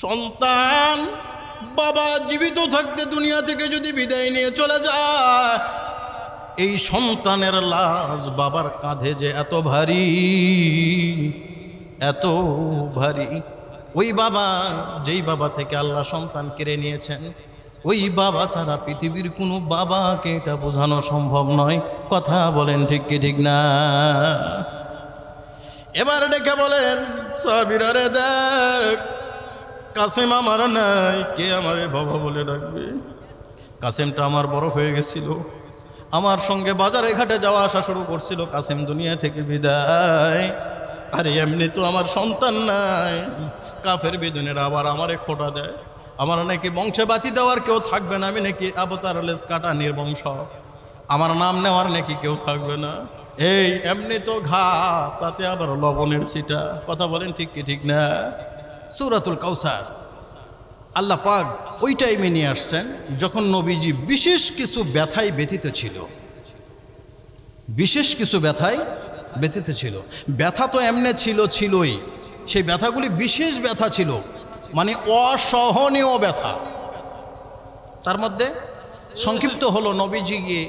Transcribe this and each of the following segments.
সন্তান, বাবা জীবিত থাকতে দুনিয়া থেকে যদি বিদায় নিয়ে চলে যায়, এই সন্তানের লাশ বাবার কাঁধে যে এত ভারী এত ভারী, ওই বাবা, যেই বাবা থেকে আল্লাহ সন্তান কেড়ে নিয়েছেন, ওই বাবা ছাড়া পৃথিবীর কোনো বাবাকে এটা বোঝানো সম্ভব নয়। কথা বলেন ঠিক কি ঠিক না? এবার ডেকে বলেন সাবিরারে দেখ কাসেম আমার নাই, কে আমারে বাবা বলে ডাকবে? কাসেমটা আমার বড় হয়ে গেছিল। আমার সঙ্গে বাজারে ঘাটে যাওয়া আসা শুরু করছিল, কাসেম দুনিয়া থেকে বিদায়। আরে, এমনি তো আমার সন্তান নাই। কাফের বেদনের আবার আমারে খোটা দেয়। আমার নাকি বংশে বাতি দেওয়ার কেউ থাকবে না, আমি নাকি আবতার লেস কাটা নির্বংশ আমার নাম নেওয়ার নাকি কেউ থাকবে না। এই, এমনি তো ঘা, তাতে আবার লবণের সিটা কথা বলেন ঠিক কি, ঠিক না? সুরাতুল কাউসার। আল্লাহ পাক ওই টাইমে নিয়ে আসছেন যখন নবীজি বিশেষ কিছু ব্যথায় ব্যথিত ছিল। বিশেষ কিছু ব্যথায় ব্যথিত ছিল। ব্যথা তো এমনি ছিল, ছিলই। সেই ব্যথাগুলি বিশেষ ব্যথা ছিল। মানে অসহনীয় ব্যথা। তার মধ্যে সংক্ষিপ্ত হলো নবীজি গিয়ে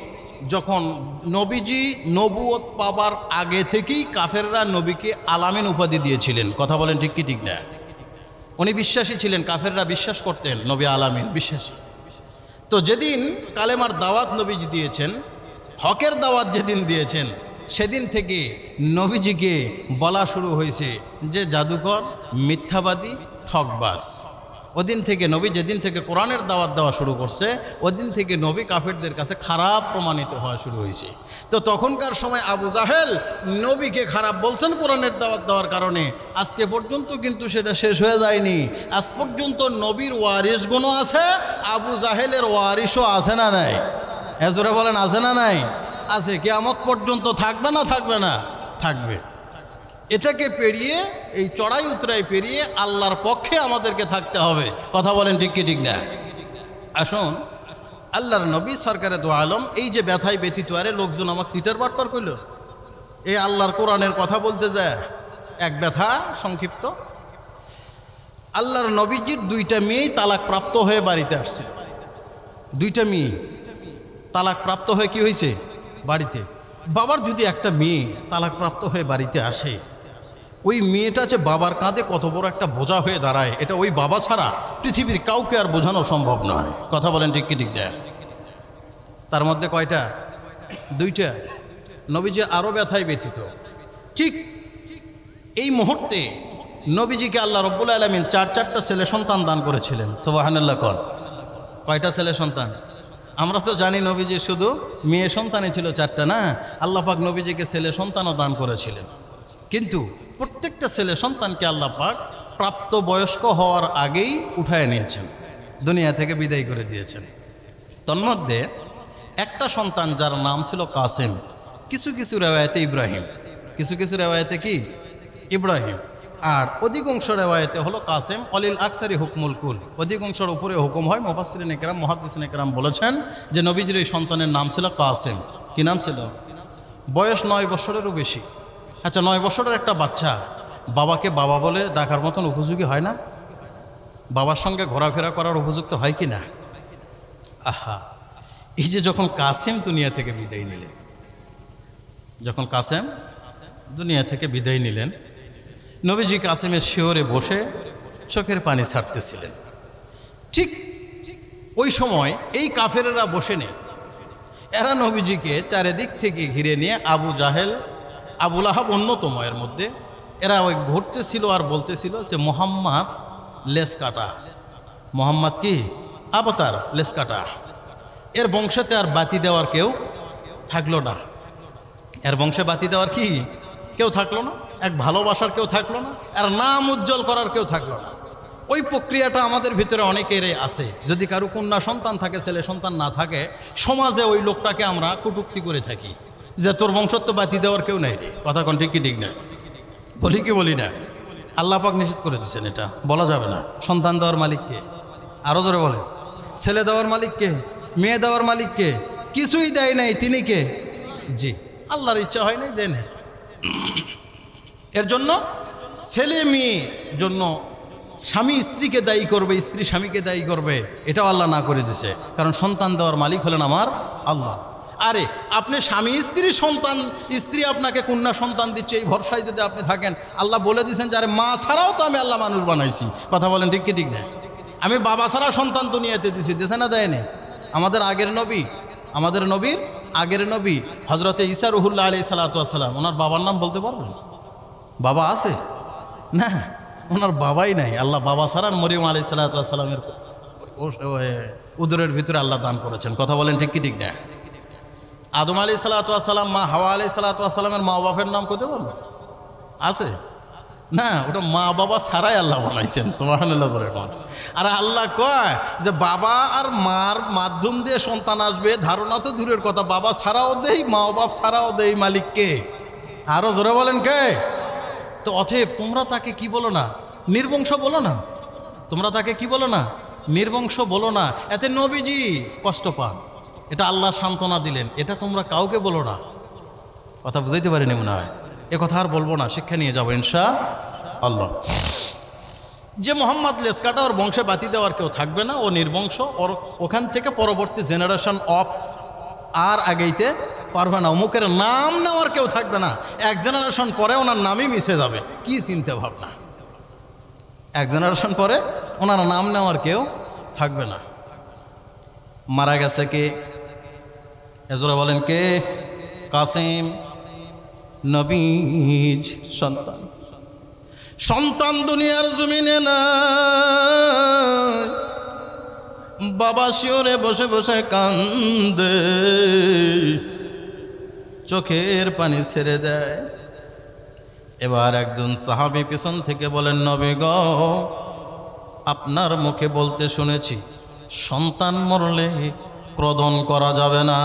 যখন নবীজি নবুয়ত পাবার আগে থেকেই কাফেররা নবীকে আলামিন উপাধি দিয়েছিলেন। কথা বলেন ঠিক কি, ঠিক না? উনি বিশ্বাসী ছিলেন, কাফেররা বিশ্বাস করতেন নবী আলামিন বিশ্বাসী। তো যেদিন কালেমার দাওয়াত নবীজি দিয়েছেন, হকের দাওয়াত যেদিন দিয়েছেন, সেদিন থেকে নবীজিকে বলা শুরু হয়েছে যে জাদুকর, মিথ্যাবাদী ঠকবাস ওদিন থেকে নবী যেদিন থেকে কোরআনের দাওয়াত দেওয়া শুরু করছে, ওদিন থেকে নবী কাফেরদের কাছে খারাপ প্রমাণিত হওয়া শুরু হয়েছে। তো তখনকার সময় আবু জাহেল নবীকে খারাপ বলছেন কোরআনের দাওয়াত দেওয়ার কারণে। আজকে পর্যন্ত কিন্তু সেটা শেষ হয়ে যায়নি। আজ পর্যন্ত নবীর ওয়ারিসগুণও আছে, আবু জাহেলের ওয়ারিসও আছে না নাই? এজরে বলেন, আছে না নাই? আছে, কেয়ামত পর্যন্ত থাকবে না থাকবে না? থাকবে। এটাকে পেরিয়ে, এই চড়াই উতরাই পেরিয়ে আল্লাহর পক্ষে আমাদেরকে থাকতে হবে। কথা বলেন ঠিক কি, ঠিক না? আসুন, আল্লাহর নবী সরকারে দো আলম, এই যে ব্যথায় ব্যথিত, আরে লোকজন আমাকে সিটার বাটপার করল? এই আল্লাহর কোরআনের কথা বলতে যায়। এক ব্যথা সংক্ষিপ্ত। আল্লাহর নবীজির দুইটা মেয়েই তালাক প্রাপ্ত হয়ে বাড়িতে আসছে। দুইটা মেয়ে। তালাক প্রাপ্ত হয়ে কি হয়েছে? বাড়িতে। বাবার যদি একটা মেয়ে তালাক প্রাপ্ত হয়ে বাড়িতে আসে ওই মেয়েটা যে বাবার কাঁধে কত বড় একটা বোঝা হয়ে দাঁড়ায়, এটা ওই বাবা ছাড়া পৃথিবীর কাউকে আর বোঝানো সম্ভব নয়। কথা বলেন ঠিক কি ঠিক তার মধ্যে কয়টা? দুইটা। নবীজি আরও ব্যথায় ব্যথিত। ঠিক এই মুহূর্তে নবীজিকে আল্লাহ রব্বুল আলমিন চার চারটা ছেলে সন্তান দান করেছিলেন। সোবাহান্লাহ কন? কয়টা ছেলে সন্তান? আমরা তো জানি নবীজি শুধু মেয়ে সন্তানই ছিল চারটা না। আল্লাহ পাক নবীজিকে ছেলে সন্তানও দান করেছিলেন। কিন্তু প্রত্যেকটা ছেলে সন্তানকে আল্লাহ পাক প্রাপ্ত বয়স্ক হওয়ার আগেই উঠায় নিয়েছেন, দুনিয়া থেকে বিদায় করে দিয়েছেন। তন্মধ্যে একটা সন্তান যার নাম ছিল কাসেম, কিছু কিছু রেওয়ায়তে ইব্রাহিম, কিছু কিছু রেওয়ায়তে কি? ইব্রাহিম। আর অধিকাংশ রেওয়ায়তে হলো কাসেম, অলিল আকসারি হুকমুল কুল। অধিকাংশের উপরে হুকুম হয় মোফাসরিন একরাম মহাদিসিন একরাম বলেছেন যে নবীজির এই সন্তানের নাম ছিল কাসেম। কি নাম ছিল? বয়স নয় বছরেরও বেশি। আচ্ছা নয় বছরের একটা বাচ্চা বাবাকে বাবা বলে ডাকার মতন উপযোগী হয় না? বাবার সঙ্গে ঘোরাফেরা করার উপযুক্ত হয় কি না? আহা, এই যে যখন কাসেম দুনিয়া থেকে বিদায় নিলেন, যখন কাসেম দুনিয়া থেকে বিদায় নিলেন, নবীজি কাসেমের শিওরে বসে চোখের পানি ছাড়তেছিলেন। ঠিক ওই সময় এই কাফেরেরা বসে নেই। এরা নবীজিকে চারিদিক থেকে ঘিরে নিয়ে আবু জাহেল আবুল আহাব অন্যতম এর মধ্যে। এরা ওই ঘুরতেছিল আর বলতেছিল যে মোহাম্মদ লেস কাটা। মোহাম্মদ কি? আবতার, লেস কাটা। এর বংশতে আর বাতি দেওয়ার কেউ থাকল না। এর বংশে বাতি দেওয়ার কি? কেউ থাকল না। এক ভালোবাসার কেউ থাকল না। আর নাম উজ্জ্বল করার কেউ থাকল না। ওই প্রক্রিয়াটা আমাদের ভিতরে অনেকেরই আছে। যদি কারও কন্যা সন্তান থাকে, ছেলে সন্তান না থাকে, সমাজে ওই লোকটাকে আমরা কটুক্তি করে থাকি। যে তোর বংশত্ব বাতি দেওয়ার কেউ নাই রে। কথা কোন ঠিক কি ঠিক না? বলি কি বলি না? আল্লাহ পাক নিষেধ করে দিচ্ছেন এটা। বলা যাবে না। সন্তান দেওয়ার মালিককে আরও জোরে বলে ছেলে দেওয়ার মালিককে মেয়ে দেওয়ার মালিককে কিছুই দেয় নাই। তিনি কে? জি। আল্লাহর ইচ্ছা হয় নাই দেন এর জন্য ছেলে মেয়ে জন্য স্বামী স্ত্রীকে দায়ী করবে, স্ত্রী স্বামীকে দায়ী করবে। এটাও আল্লাহ না করে দিছে। কারণ সন্তান দেওয়ার মালিক হলেন আমার আল্লাহ। আরে, আপনি স্বামী, স্ত্রী, সন্তান, স্ত্রী আপনাকে কন্যা, সন্তান দিচ্ছে, এই ভরসায় যদি আপনি থাকেন, আল্লাহ বলে দিয়েছেন যে, আরে, মা ছাড়াও তো আমি আল্লাহ মানুষ বানাইছি। কথা বলেন ঠিক কি, ঠিক না? আমি বাবা ছাড়া সন্তান দুনিয়াতে দিছি, দিছে না দেয়নি আমাদের আগের নবী, আমাদের নবীর আগের নবী হজরতে ইসা রহুল্লাহ আলি সালাতাম ওনার বাবার নাম বলতে পারবেন? বাবা আছে? না, ওনার বাবাই নাই। আল্লাহ বাবা সারান মরিয়ম আলি সালাতামের উদরের ভিতরে আল্লাহ দান করেছেন। কথা বলেন ঠিক কি, ঠিক না? আদম আলি সালাতাম মা হাওয়া আলি সালাতামের মা বাপের নাম কোথায় বলবেন আছে? না, ওটা মা বাবা ছাড়াই আল্লাহ বানাইছেন সোমাহান্লাহ আর আল্লাহ কয় যে বাবা আর মার মাধ্যম দিয়ে সন্তান আসবে, ধারণা তো দূরের কথা, বাবা ছাড়াও দেই, মা বাপ ছাড়াও দেই মালিককে আরও জোরে বলেন কে? তো অথেব তোমরা তাকে কি বলো না? নির্বংশ বলো না? তোমরা তাকে কি বলো না? নির্বংশ বলো না। এতে নবীজি কষ্ট পান। এটা আল্লাহ সান্ত্বনা দিলেন। এটা তোমরা কাউকে বলো না। কথা বুঝাইতে পারিনি মনে হয়। এ কথা আর বলব না, শিক্ষা নিয়ে যাব ইনশা আল্লাহ যে মোহাম্মদ লেসকাটা ওর বংশে বাতি দেওয়ার কেউ থাকবে না, ও নির্বংশ। ওর ওখান থেকে পরবর্তী জেনারেশন অফ আর আগেইতে পারবে না। অমুকের নাম নেওয়ার কেউ থাকবে না। এক জেনারেশন পরে ওনার নামই মিশে যাবে। কি চিন্তা ভাবনা? এক জেনারেশন পরে ওনার নাম নেওয়ার কেউ থাকবে না। মারা গেছে কে? এজোরা বলেন কে? কাসিম নবীজ সন্তান। সন্তান দুনিয়ার জমিনে না বাবা শিওরে বসে বসে কান্দে। চোখের পানি ছেড়ে দেয়। এবার একজন সাহাবি পিছন থেকে বলেন, নবে গ, আপনার মুখে বলতে শুনেছি, সন্তান মরলে ক্রোধন করা যাবে না।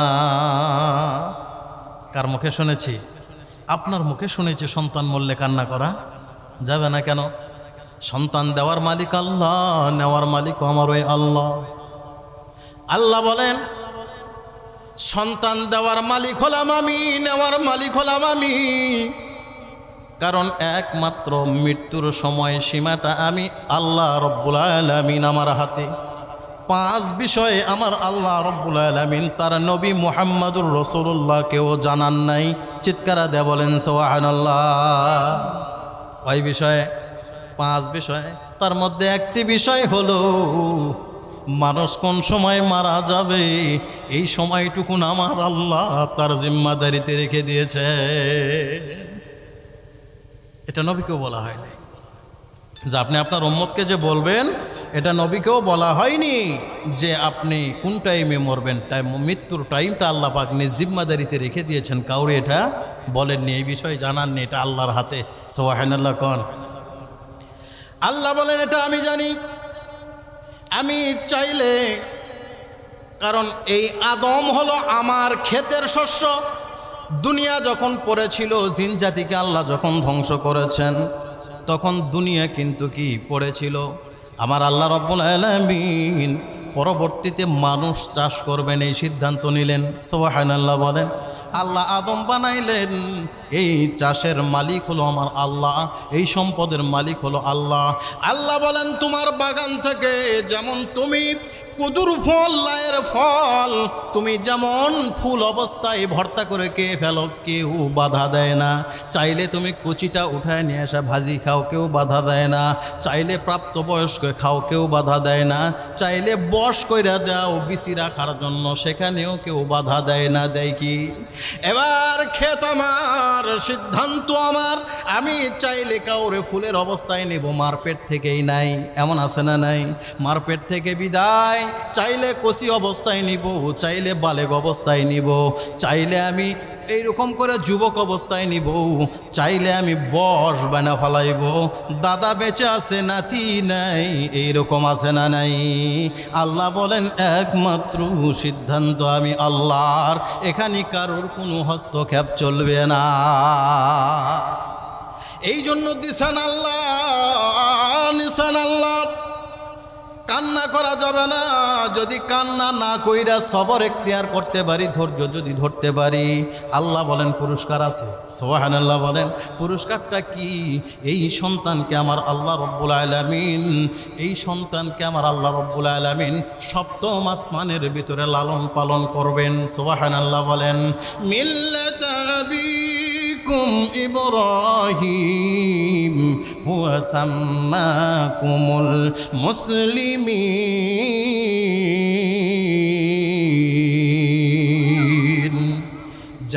কার মুখে শুনেছি? আপনার মুখে শুনেছি, সন্তান মূল্যে কান্না করা যাবে না কেন? সন্তান দেওয়ার মালিক আল্লাহ, নেওয়ার মালিক আমার ওই আল্লাহ। আল্লাহ বলেন, সন্তান দেওয়ার মালিক হলাম আমি, নেওয়ার মালিক হলাম আমি। কারণ একমাত্র মৃত্যুর সময় সীমাটা আমি আল্লাহ রব্বুল আলমিন আমার হাতে। পাঁচ বিষয়ে আমার আল্লাহ রব্বুল আলমিন তার নবী মোহাম্মদুর রসুল্লাহকেও জানান নাই। চিৎকারা দে বলেন সোহানাল্লাহ ওই বিষয়ে? পাঁচ বিষয়। তার মধ্যে একটি বিষয় হলো, মানুষ কোন সময় মারা যাবে, এই সময়টুকুন আমার আল্লাহ তার জিম্মাদারিতে রেখে দিয়েছে। এটা নবীকেও বলা হয় নাই যে আপনি আপনার উম্মতকে যে বলবেন এটা নবীকেও বলা হয়নি যে আপনি কোন টাইমে মরবেন। টাইম মৃত্যুর টাইমটা আল্লাহ পাক জিম্মাদারিতে রেখে দিয়েছেন। কাউরে এটা বলেননি, এই বিষয়ে জানাননি, এটা আল্লাহর হাতে। সোহান আল্লাহ কন? আল্লাহ বলেন, এটা আমি জানি। আমি চাইলে, কারণ এই আদম হলো আমার ক্ষেতের শস্য। দুনিয়া যখন পড়েছিল, জিন জাতিকে আল্লাহ যখন ধ্বংস করেছেন, তখন দুনিয়া কিন্তু কি পড়েছিল? আমার আল্লাহ রব্বুল আলমিন পরবর্তীতে মানুষ চাষ করবেন এই সিদ্ধান্ত নিলেন। সোহান আল্লাহ বলেন, আল্লাহ আদম বানাইলেন, এই চাষের মালিক হলো আমার আল্লাহ, এই সম্পদের মালিক হলো আল্লাহ। আল্লাহ বলেন, তোমার বাগান থেকে যেমন তুমি কুদুর ফল, লায়ের ফল। তুমি যেমন ফুল অবস্থায় ভর্তা করে কে ফেলো, কেউ বাধা দেয় না। চাইলে তুমি কুচিটা উঠায় নিয়ে আসা ভাজি খাও, কেউ বাধা দেয় না। চাইলে প্রাপ্তবয়স্ক খাও, কেউ বাধা দেয় না। চাইলে বস কইরা দাও, বিসি রাখার জন্য সেখানেও কেউ বাধা দেয় না। দেয় কি? এবার ক্ষেত আমার, সিদ্ধান্ত আমার। আমি চাইলে কাউরে ফুলের অবস্থায় নেব মারপেট থেকেই নাই। এমন আছে না নাই? মারপেট থেকে বিদায়। চাইলে কষি অবস্থায় নিব, চাইলে বালেগ অবস্থায় নিব, চাইলে আমি এইরকম করে যুবক অবস্থায় নিব, চাইলে আমি বস বানা ফেলাইব। দাদা বেঁচে আছে, নাতি নাই, এইরকম আছে না নাই? আল্লাহ বলেন, একমাত্র সিদ্ধান্ত আমি আল্লাহর, এখানে কারোর কোনো হস্তক্ষেপ চলবে না। এই জন্য দিশান আল্লাহ, নিশান আল্লাহ কান্না করা যাবে না। যদি কান্না না কইরা সবর এখতিয়ার করতে পারি, ধৈর্য যদি ধরতে পারি, আল্লাহ বলেন, পুরস্কার আছে। সোহান আল্লাহ বলেন, পুরস্কারটা কি? এই সন্তানকে আমার আল্লাহ রব্বুল আলমিন, এই সন্তানকে আমার আল্লাহ রব্বুল আলমিন সপ্তম আসমানের ভিতরে লালন পালন করবেন। সোহান আল্লাহ বলেন মিল্লাতাবিকুম ইব্রাহিম হুয়া সাম্মাকুমুল মুসলিমিন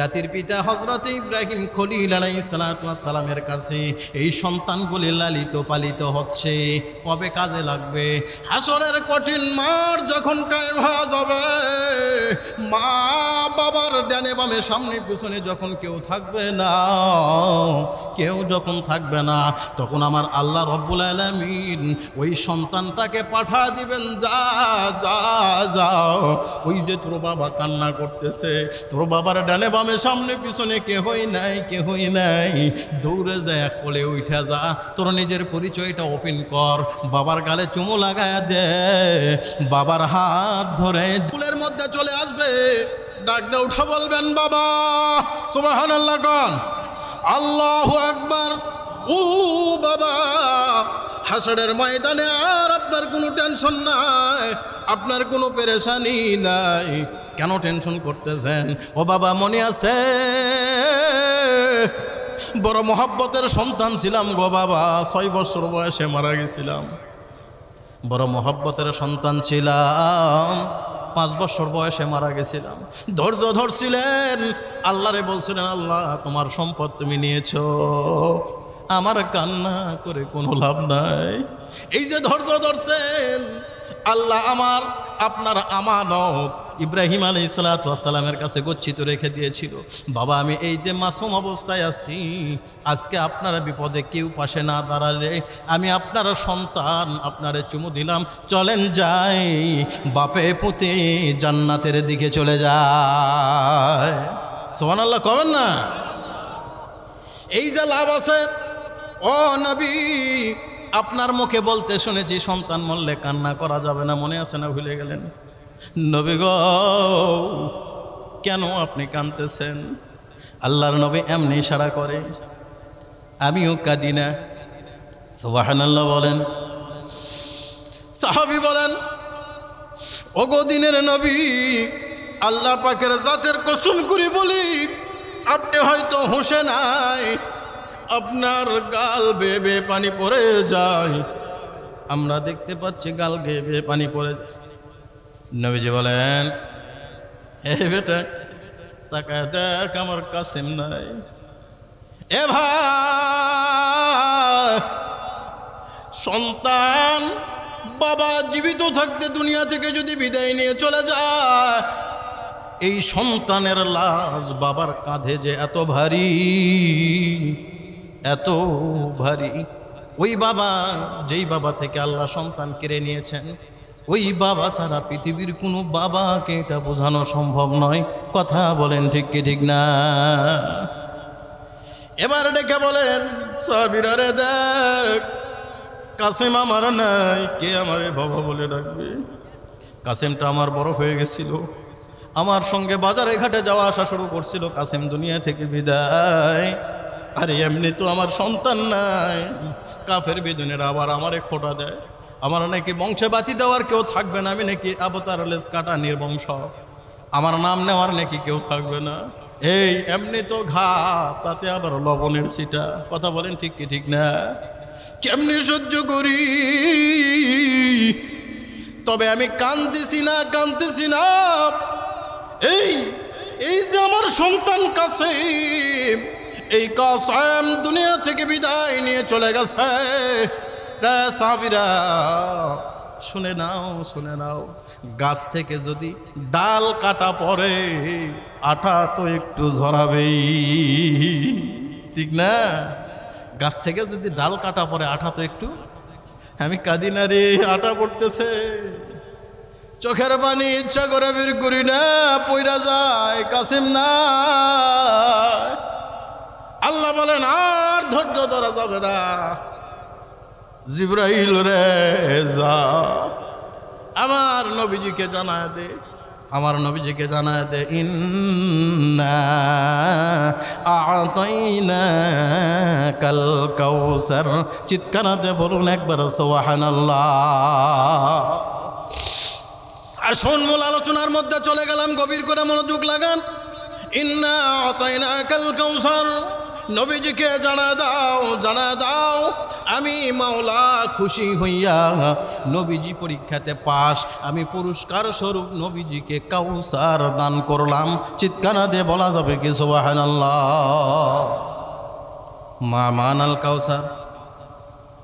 জাতির পিতা হজরত ইব্রাহিম খলিল আলাই সালামের কাছে এই সন্তানগুলি লালিত পালিত হচ্ছে। কবে কাজে লাগবে? হাসরের কঠিন মার যখন কায়েম হওয়া যাবে, মা বাবার ডানে বামে সামনে পিছনে যখন কেউ থাকবে না, কেউ যখন থাকবে না, তখন আমার আল্লাহ রব্বুল আলমিন ওই সন্তানটাকে পাঠা দিবেন, যা যা যাও ওই যে তোর বাবা কান্না করতেছে, তোর বাবার ডানে বামে সামনে পিছনে কেহই নাই কেহই নাই। দৌড়ে যায়, কোলে উঠা যা। তোর নিজের পরিচয়টা ওপেন কর। বাবার গালে চুমু লাগায় দে। বাবার হাত ধরে চুলের মধ্যে চলে আসবে। ডাক দে উঠা বলবেন, বাবা সুবাহান আল্লাহ কন। আল্লাহ একবার ও বাবা, হাসরের ময়দানে আর আপনার কোনো টেনশন নাই। আপনার কোনো পেরেশানি নাই। কেন টেনশন করতেছেন? ও বাবা, মনে আছে? বড় মহাব্বতের সন্তান ছিলাম গো বাবা, ছয় বছর বয়সে মারা গেছিলাম। বড় মহাব্বতের সন্তান ছিলাম, পাঁচ বছর বয়সে মারা গেছিলাম। ধৈর্য ধরছিলেন, আল্লাহরে বলছিলেন, আল্লাহ, তোমার সম্পদ তুমি নিয়েছো। আমার কান্না করে কোনো লাভ নাই। এই যে ধৈর্য ধরছেন, আল্লাহ আমার, আপনার আমানত ইব্রাহিম আলী সালাতামের কাছে গচ্ছিত রেখে দিয়েছিল, বাবা, আমি এই যে মাসুম অবস্থায় আছি, আজকে আপনারা বিপদে কেউ পাশে না দাঁড়ালে আমি আপনার সন্তান, আপনারে চুমু দিলাম, চলেন যাই বাপে পুঁতে জান্নাতের দিকে চলে যায় সোহান আল্লাহ কবেন না? এই যে লাভ আছে, ও নবী, আপনার মুখে বলতে শুনেছি, সন্তান মরলে কান্না করা যাবে না, মনে আছে না ভুলে গেলেন? নবী গো, কেন আপনি কাঁদতেছেন? আল্লাহর নবী এমনি ইশারা করে, আমিও কাঁদি না। সোবাহান্লাহ বলেন, সাহাবি বলেন দিনের নবী, আল্লাহ পাকের জাতের কসম করি বলি, আপনি হয়তো হুঁশে নাই, আপনার গাল বেয়ে পানি পড়ে যায়। আমরা দেখতে পাচ্ছি গাল গেয়ে বেয়ে পানি পড়ে যায়। নবীজি বলেন, এ বেটা তাকায় দেখ আমার কাসিম নাই। এ সন্তান, বাবা জীবিত থাকতে দুনিয়া থেকে যদি বিদায় নিয়ে চলে যায়, এই সন্তানের লাশ বাবার কাঁধে যে এত ভারী এত ভারী, ওই বাবা, যেই বাবা থেকে আল্লাহ সন্তান কেড়ে নিয়েছেন ওই বাবা ছাড়া পৃথিবীর কোনো বাবাকে এটা বোঝানো সম্ভব নয়। কথা বলেন ঠিক কি ঠিক না? এবার ডেকে বলেন সাবিরারে দেখ, কাসেম আমার নাই, কে আমারে বাবা বলে ডাকবে? কাসেমটা আমার বড় হয়ে গেছিল। আমার সঙ্গে বাজারে ঘাটে যাওয়া আসা শুরু করছিল। কাসেম দুনিয়া থেকে বিদায়। আরে, এমনি তো আমার সন্তান নাই। কাফের বেদনের আবার আমারে খোটা দেয়। আমার নাকি বংশে বাতি দেওয়ার কেউ থাকবে না, আমি নাকি আবতার লেস কাটা নির্বংশ। আমার নাম নেওয়ার নাকি কেউ থাকবে না। এই এমনি তো ঘা, তাতে আবার লবণের সিটা কথা বলেন ঠিক কি ঠিক না? কেমনি সহ্য করি? তবে আমি কানতেছি না কানতেছি না। এই এই যে আমার সন্তান কাছে এই কাসাম দুনিয়া থেকে বিদায় নিয়ে চলে গেছে। রে সাবিরা শুনে নাও শুনে নাও। গাছ থেকে যদি ডাল কাটা পড়ে, আটা তো একটু ঝরাবেই। ঠিক না? গাছ থেকে যদি ডাল কাটা পড়ে আঠা তো একটু? আমি কাঁদি না রে, আটা পড়তেছে। চোখের পানি ইচ্ছা করে বের করি না, পইরা যায়, কাসিম না। আল্লাহ বলেন, আর ধৈর্য ধরা যাবে না। জিব্রাইল রে যা। আমার নবীজিকে জানায় দে, আমার নবীজিকে জানায় দে, ইন্না কাল কাউসার। চিৎকারাতে বলুন একবার সোহানাল্লাহ আসুন মূল আলোচনার মধ্যে চলে গেলাম, গভীর করে মনোযোগ লাগান। ইন্না কাল কাউসার। নবীজিকে জানা দাও জানা দাও, আমি মাওলা খুশি হইয়া নবীজি পরীক্ষাতে পাস আমি পুরস্কার স্বরূপ নবীজিকে কাউসার দান করলাম। চিৎকারা দিয়ে বলা যাবে কি, সোবাহানাল্লাহ। মা মান আল কাউসার।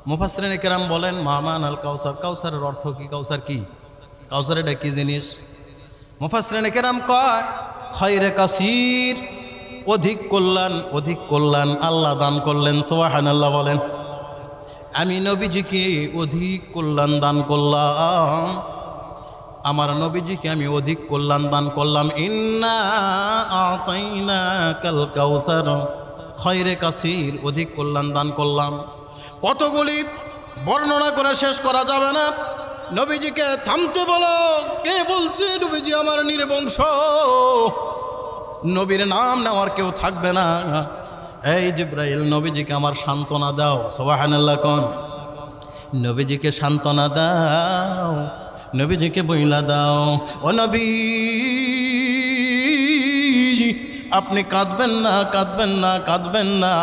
মুফাসরিন কেরাম বলেন, মামান আল কাউসার। কাউসারের অর্থ কি, কাউসার কি? কাউসার এটা কি জিনিস? মুফাসরিন কেরাম কয়, খয়রে কাসির। অধিক কল্যাণ অধিক কল্যাণ আল্লাহ দান করলেন সোহান আল্লাহ বলেন। আমি নবীজিকে অধিক কল্যাণ দান করলাম। আমার নবীজিকে আমি অধিক কল্যাণ দান করলাম। ইন্না কাসির, অধিক কল্যাণ দান করলাম। কতগুলি বর্ণনা করে শেষ করা যাবে না। নবীজিকে থামতে বলো। কে বলছে নবীজি আমার নির্বংশ। নবীর নাম নেওয়ার কেউ থাকবে না। এই জিব্রাইল, নবীজিকে আমার সান্ত্বনা দাও। সোবাহান্লাহ কন? নবীজিকে সান্ত্বনা দাও। নবীজিকে বইলা দাও। ও নবী, আপনি কাঁদবেন না কাঁদবেন না কাঁদবেন না।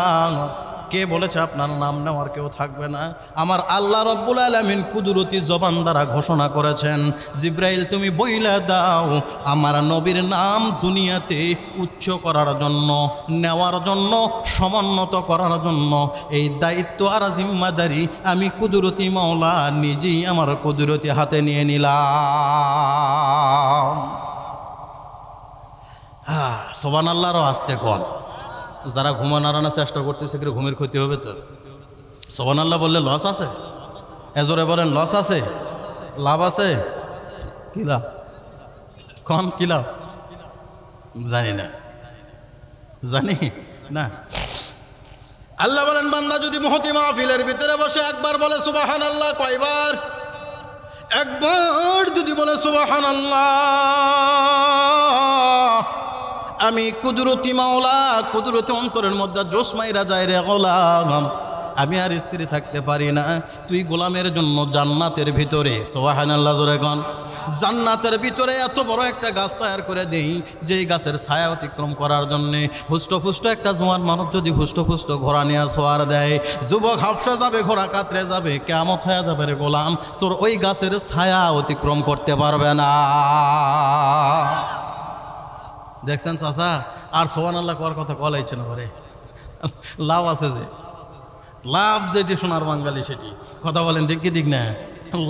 কে বলেছে, আপনার নাম নেওয়ার কেউ থাকবে না আমার আল্লাহ রব্বুল আলমিন কুদরতি জবান দ্বারা ঘোষণা করেছেন, জিব্রাইল, তুমি বইলা দাও, আমার নবীর নাম দুনিয়াতে উচ্চ করার জন্য, নেওয়ার জন্য, সমুন্নত করার জন্য। এই দায়িত্ব আর জিম্মাদারি আমি কুদরতি মাওলা নিজেই আমার কুদরতি হাতে নিয়ে নিলাম। হ্যাঁ সোবান আল্লাহরও আসতে কন। যারা ঘুমানোর আনার চেষ্টা করতেছে কিন্তু ঘুমের ক্ষতি হবে তো? সোবান আল্লাহ বললে লস আছে? এজরে বলেন, লস আছে? লাভ আছে? কি লাভ? কন কি লাভ? জানি না। জানি? না। আল্লাহ বলেন, বান্দা যদি মহতি মাহফিলের ভিতরে বসে একবার বলে সুবাহান আল্লাহ কয়বার? একবার যদি বলে সুবাহান আল্লাহ আমি কুদরতি মাওলা, কুদরতি অন্তরের মধ্যে জোসমাইরা যায় রে গোলাম। আমি আর স্ত্রী থাকতে পারি না। তুই গোলামের জন্য জান্নাতের ভিতরে সোহান আল্লাহ জান্নাতের ভিতরে এত বড় একটা গাছ তৈরি করে দেই, যেই গাছের ছায়া অতিক্রম করার জন্যে। হুষ্টপুষ্ট একটা জোয়ান মানব যদি হুষ্টপুষ্ট ঘোড়া নিয়ে সোয়ার দেয়, যুবক হাফসা যাবে, ঘোড়া কাতরে যাবে কেমত হয়ে যাবে রে গোলাম। তোর ওই গাছের ছায়া অতিক্রম করতে পারবে না। দেখছেন চাচা? আর সোহান আল্লাহ করার কথা কলাইছে না ঘরে। লাভ আছে যে। লাভ যেটি সোনার বাঙালি সেটি। কথা বলেন ঠিক কি ঠিক না?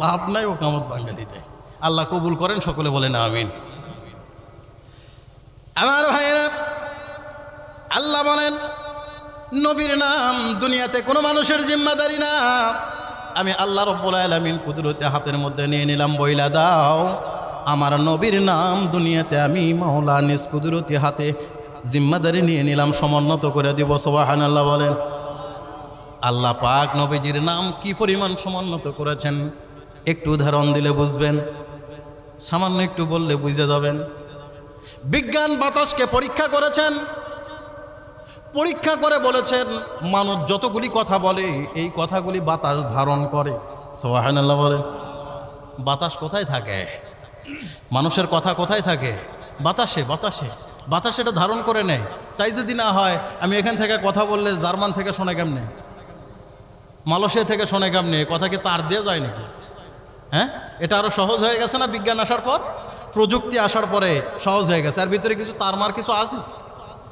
লাভ নাই ও কামত বাঙালিতে আল্লাহ কবুল করেন, সকলে বলেন আমিন। আমার ভাইয়েরা, আল্লাহ বলেন, নবীর নাম দুনিয়াতে কোনো মানুষের জিম্মাদারি না। আমি আল্লাহ রব্বুল আলমিন কুদরতে হাতের মধ্যে নিয়ে নিলাম, বইলা দাও। আমার নবীর নাম দুনিয়াতে আমি মাওলা কুদরতি হাতে জিম্মাদারি নিয়ে নিলাম, সমুন্নত করে দিব সোবাহান আল্লাহ বলেন। আল্লাহ পাক নবীজির নাম কি পরিমাণ সমুন্নত করেছেন? একটু উদাহরণ দিলে বুঝবেন, সামান্য একটু বললে বুঝে যাবেন। বিজ্ঞান বাতাসকে পরীক্ষা করেছেন, পরীক্ষা করে বলেছেন, মানুষ যতগুলি কথা বলে, এই কথাগুলি বাতাস ধারণ করে। সোহান আল্লাহ বলে বাতাস কোথায় থাকে? মানুষের কথা কোথায় থাকে? বাতাসে বাতাসে। বাতাস এটা ধারণ করে নেয়। তাই যদি না হয়, আমি এখান থেকে কথা বললে জার্মান থেকে শোনে কেমনে? মালয়েশিয়া থেকে শোনে কেমনে? কথা কি তার দিয়ে যায় নাকি? হ্যাঁ? এটা আরও সহজ হয়ে গেছে না বিজ্ঞান আসার পর? প্রযুক্তি আসার পরে সহজ হয়ে গেছে। আর ভিতরে কিছু তার মার কিছু আছে?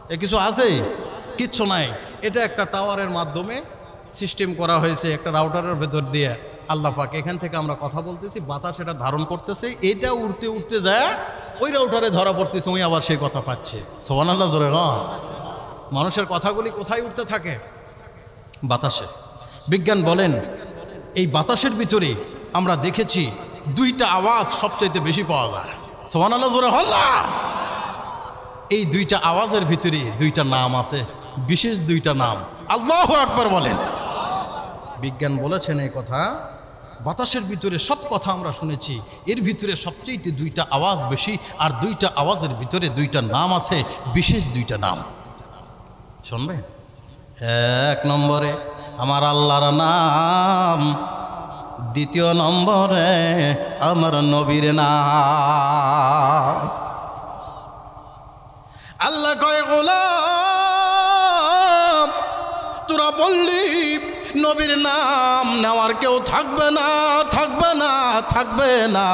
এ কিছু আছে কিচ্ছু নাই। এটা একটা টাওয়ারের মাধ্যমে সিস্টেম করা হয়েছে একটা রাউটারের ভেতর দিয়ে। আল্লাহ পাক, এখান থেকে আমরা কথা বলতেছি, বাতাস এটা ধারণ করতেছে, এটা উড়তে উড়তে যায় ওই রাউটারে ধরা পড়তেছে ওই আবার সেই কথা পাচ্ছে। সোহান আল্লাহ জোরে মানুষের কথাগুলি কোথায় উঠতে থাকে? বাতাসে। বিজ্ঞান বলেন, এই বাতাসের ভিতরে আমরা দেখেছি দুইটা আওয়াজ সবচাইতে বেশি পাওয়া যায়। সোহান আল্লাহ জোরে হল্লা! এই দুইটা আওয়াজের ভিতরে দুইটা নাম আছে, বিশেষ দুইটা নাম। আল্লাহ আকবর বলেন। বিজ্ঞান বলেছেন এই কথা বাতাসের ভিতরে সব কথা আমরা শুনেছি। এর ভিতরে সবচেয়ে দুইটা আওয়াজ বেশি আর দুইটা আওয়াজের ভিতরে দুইটা নাম আছে, বিশেষ দুইটা নাম। শুনবে এক নম্বরে, আমার আল্লাহর নাম। দ্বিতীয় নম্বরে, আমার নবীর নাম। আল্লাহ কয়, গোলাম, তোরা বললি নবীর নাম নেওয়ার কেউ থাকবে না থাকবে না থাকবে না।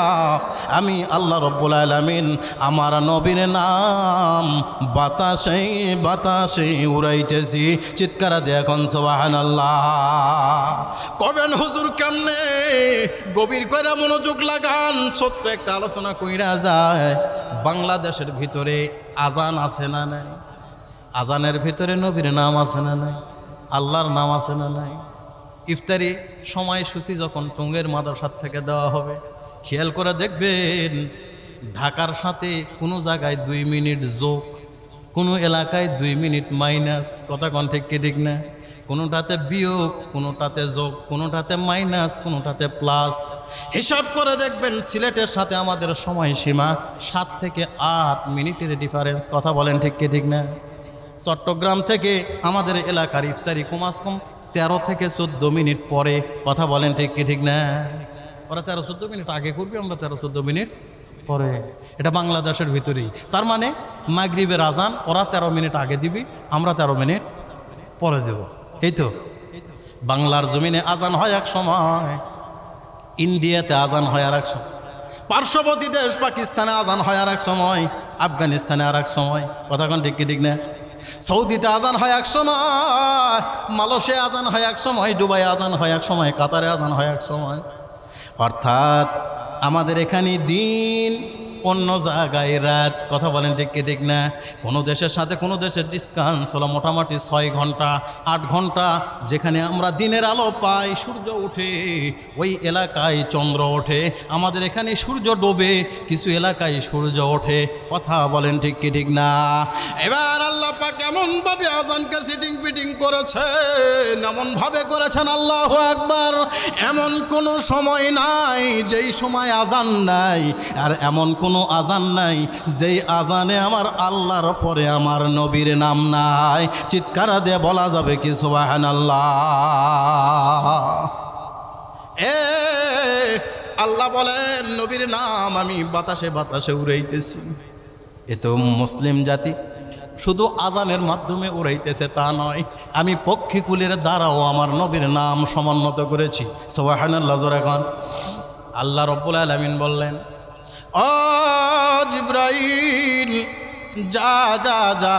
আমি আল্লাহ রব্বুল আলমিন আমার নবীর নাম বাতাসে বাতাসে উড়াইতেছি। চিৎকার দেখুন সোহান আল্লাহ কবেন হুজুর কেমনে গভীর করে মনোযোগ লাগান? সত্য একটা আলোচনা কইরা যায়, বাংলাদেশের ভিতরে আজান আছে না নাই? আজানের ভিতরে নবীর নাম আছে না নাই? আল্লাহর নাম আছে না নাই? ইফতারি সময়সূচি যখন টুঙ্গের মাদ্রাসার থেকে দেওয়া হবে, খেয়াল করে দেখবেন ঢাকার সাথে কোনো জায়গায় দুই মিনিট যোগ, কোনো এলাকায় দুই মিনিট মাইনাস, কথা কন ঠিক কি ঠিক না? কোনোটাতে বিয়োগ, কোনোটাতে যোগ, কোনোটাতে মাইনাস, কোনোটাতে প্লাস। হিসাব করে দেখবেন সিলেটের সাথে আমাদের সময়সীমা সাত থেকে আট মিনিটের ডিফারেন্স, কথা বলেন ঠিক কি ঠিক না? চট্টগ্রাম থেকে আমাদের এলাকার ইফতারি কমাস কম তেরো থেকে চোদ্দ মিনিট পরে কথা বলেন, ঠিক কি, ঠিক না? ওরা তেরো চোদ্দ মিনিট আগে করবি, আমরা তেরো চোদ্দ মিনিট পরে। এটা বাংলাদেশের ভিতরেই। তার মানে মাগরিবের আজান ওরা তেরো মিনিট আগে দিবি, আমরা তেরো মিনিট পরে দেব। এই তো। বাংলার জমিনে আজান হয় এক সময়, ইন্ডিয়াতে আজান হয় আর এক সময়, পার্শ্ববর্তী দেশ পাকিস্তানে আজান হয় আর এক সময়, আফগানিস্তানে আর এক সময়। কথা কোন, ঠিক কি, ঠিক না? সৌদিতে আজান হয় এক সময় মালয়েশিয়া আজান হয় এক সময়, দুবাই আজান হয় এক সময়, কাতারে আজান হয় এক সময়। অর্থাৎ আমাদের এখানে দিন অন্য জায়গায় রাত। কথা বলেন ঠিক কি ঠিক না? কোনো দেশের সাথে কোনো দেশের ডিসকান্স হলো মোটামুটি ছয় ঘণ্টা, আট ঘণ্টা, যেখানে আমরা দিনের আলো পাই, সূর্য ওঠে, ওই এলাকায় চন্দ্র ওঠে। আমাদের এখানে সূর্য ডোবে, কিছু এলাকায় সূর্য ওঠে। কথা বলেন ঠিক কি ঠিক না? এবার আল্লাহ পাক এমনভাবে আজানকে সিটিং পিটিং করেছেন, এমনভাবে করেছেন আল্লাহ একবার এমন কোনো সময় নাই যেই সময় আজান নাই, আর এমন কোনো আজান নাই। যেই আজানে আমার আল্লাহর পরে আমার নবীর নাম নাই। চিৎকার দিয়ে বলা যাবে কি সুবাহান আল্লাহ এ, আল্লাহ বলেন, নবীর নাম আমি বাতাসে বাতাসে উড়াইতেছি। এ তো মুসলিম জাতি। শুধু আজানের মাধ্যমে উড়াইতেছে তা নয়, আমি পক্ষীকুলের দ্বারাও আমার নবীর নাম সমুন্নত করেছি। সোবাহান্লাহ এখন আল্লাহ রব্বুল আলমিন বললেন ও জিব্রাইল, যা যা যা,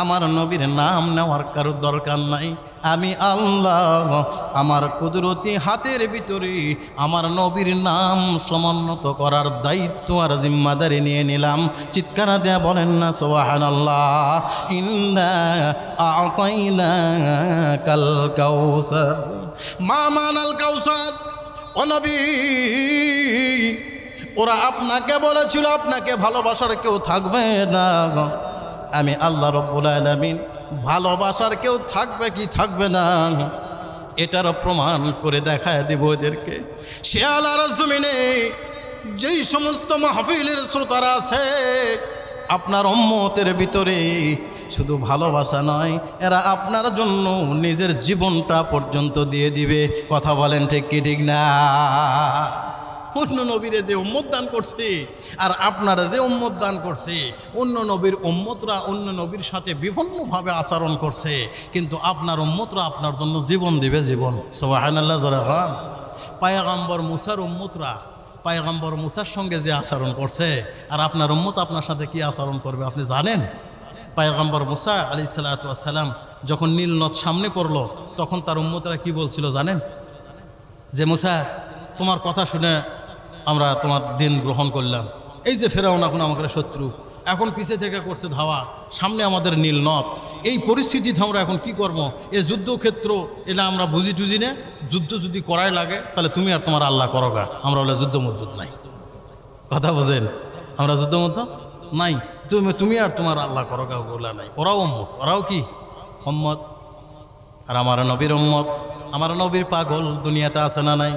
আমার নবীর নাম নেওয়ার কারোর দরকার নাই। আমি আল্লাহ, আমার কুদরতি হাতের ভিতরে আমার নবীর নাম সমুন্নত করার দায়িত্ব আর জিম্মাদারি নিয়ে নিলাম। চিৎকার দেয়া বলেন না সোহান আল্লাহ ইন্দা কাল কাউসার। মা মানাল কাউসার। অনবী ওরা আপনাকে বলেছিল, আপনাকে ভালোবাসার কেউ থাকবে না আমি আল্লাহ রব্বুল আলমিন ভালোবাসার কেউ থাকবে কি থাকবে না এটার প্রমাণ করে দেখায় দেব এদেরকে শেয়ালার জমিনে যেই সমস্ত মাহফিলের শ্রোতারা আছে, আপনার অম্মতের ভিতরে শুধু ভালোবাসা নয়, এরা আপনার জন্য নিজের জীবনটা পর্যন্ত দিয়ে দিবে। কথা বলেন ঠিক কি, ঠিক না? অন্য নবীরে যে উম্মত দান করছে, আর আপনারা যে উম্মত দান করছে অন্য নবীর উম্মতরা অন্য নবীর সাথে বিভিন্নভাবে আচরণ করছে, কিন্তু আপনার উম্মতরা আপনার জন্য জীবন দিবে জীবন। সোহানাল্লাহ জরাহান পায়াগাম্বর মুসার উম্মতরা, পায়গাম্বর মুসার সঙ্গে যে আচরণ করছে, আর আপনার উম্মত আপনার সাথে কি আচরণ করবে আপনি জানেন? পায়গাম্বর মুসা আলি সাল্লাম যখন নীল নদ সামনে পড়ল, তখন তার উম্মতরা কি বলছিল জানেন? যে মুসা, তোমার কথা শুনে আমরা তোমার দিন গ্রহণ করলাম। এই যে ফেরাউন এখন আমাদের শত্রু, এখন পিছে থেকে করছে ধাওয়া, সামনে আমাদের নীল নদ। এই পরিস্থিতিতে আমরা এখন কি করব? এ যুদ্ধক্ষেত্র, এটা আমরা বুঝি টুঝি না। যুদ্ধ যদি করাই লাগে, তাহলে তুমি আর তোমার আল্লাহ করোগা। আমরা বলে যুদ্ধ নাই। কথা বোঝেন? আমরা যুদ্ধ মধ্য নাই। তুমি তুমি আর তোমার আল্লাহ করোগা বলা নাই। ওরাও উম্মত। ওরাও কি? সম্মত আর আমার নবীর উম্মত। আমার নবীর পাগল দুনিয়াতে আছে না নাই?